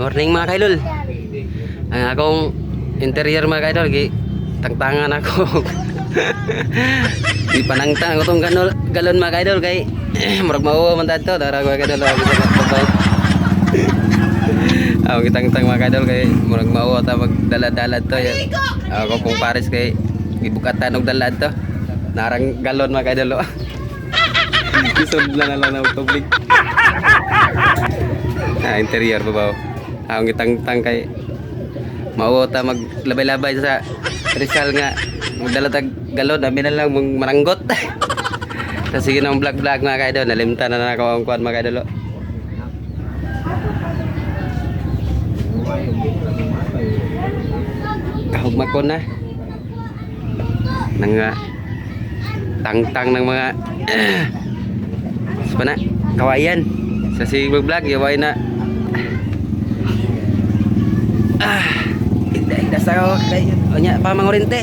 Morning mga kaidol. Ang akong interior mga kaidol, gi tangtangan ako. Di panangtang ko tong ganol, galon mga kaidol kay murag mauwa man dadto dara mga kita kapag Ako kitang-tang mga kaidol kay murag mauwa ta magdala-dala to. Yan. Ako pong Paris kay gibukatan og dalad to. Narang galon mga kaidol. oh. Isod na lang na tubig. Ah, interior pa ba? Ang gitang-tang kay mauta maglabay-labay sa Rizal nga magdala tag galon dami na lang mong maranggot. Sa sige nang vlog-vlog mga kaidol, nalimtan na na ako ang kuan mga kaidol. oh. Kahugma ko na. Nang ah, tangtang ng mga Sa na, kawayan. Sa si vlog, yaway na. Ah, hindi, dasar ako. Kaya, onya, pa mangorinte.